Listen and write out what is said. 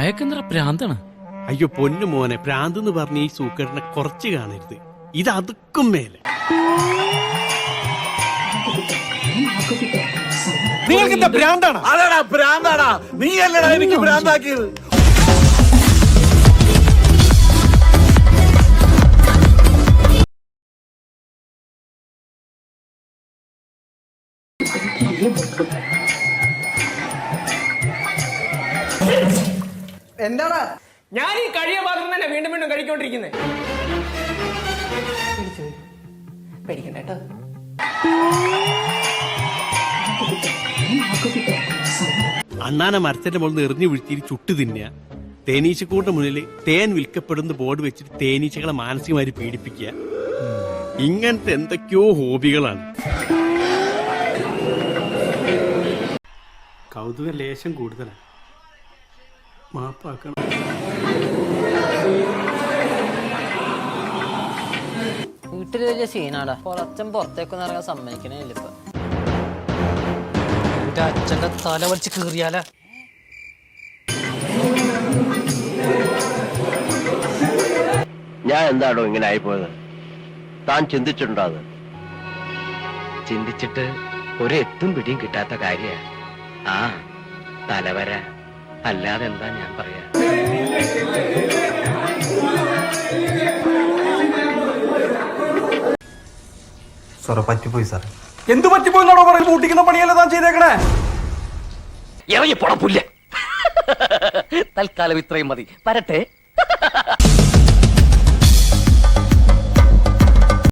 അയാൾക്കെന്താ പ്രാന്താണ്. അയ്യോ പൊന്നു മോനെ പ്രാന്ത് എന്ന് പറഞ്ഞ ഈ സൂക്കറിനെ കുറച്ച് കാണരുത്. ഇത് അതുക്കും മേലെ. നിങ്ങൾക്ക് എന്താ ഭ്രാന്താണ് അല്ലടാ ഭ്രാന്താടാ നീ അല്ലടാ എനിക്ക് ഭ്രാന്താക്കിയത് എന്താടാ? ഞാൻ ഈ കഴിയ പാത്രം തന്നെ വീണ്ടും വീണ്ടും കഴിക്കൊണ്ടിരിക്കുന്നത് പേടിക്കണ്ട കേട്ടോ. അണ്ണാനെ മരത്തിന്റെ മുകളിൽ എറിഞ്ഞു വീഴ്ത്തി ചുട്ടു തിന്നുക. തേനീച്ചക്കൂട്ട മുന്നിൽ തേൻ വിൽക്കപ്പെടുന്ന ബോർഡ് വെച്ചിട്ട് തേനീച്ചകളെ മാനസികമായി പീഡിപ്പിക്കുക. ഇങ്ങനത്തെ എന്തൊക്കെയോ ഹോബികളാണ്. കൗതുക ലേശം കൂടുതലാണ്. മാപ്പാക്കണം. വീട്ടിൽ വലിയ സീനാടാ. ഒരച്ഛൻ പുറത്തേക്കൊന്നും ഇറങ്ങാൻ സമ്മതിക്കണേ ഇല്ല ഇപ്പൊ. എന്റെ അച്ഛന്റെ തല വലിച്ച് കീറിയാല. ഞാൻ എന്താണോ ഇങ്ങനെ ആയിപ്പോയത്? താൻ ചിന്തിച്ചിട്ടുണ്ടോ അത്? ചിന്തിച്ചിട്ട് ഒരു എത്തും പിടിയും കിട്ടാത്ത കാര്യ. ആ തലവര. അല്ലാതെ എന്താ ഞാൻ പറയാ? സാറേ പറ്റിപ്പോയി സാർ എന്ത് പറ്റിപ്പോയിന്നാണോ പറയുന്നത് പൂട്ടിക്കുന്ന പണിയല്ലേ താൻ ചെയ്തേക്കണേ? ഇറങ്ങി പുറപ്പില്ല തൽക്കാലം ഇത്രയും മതി. വരട്ടെ.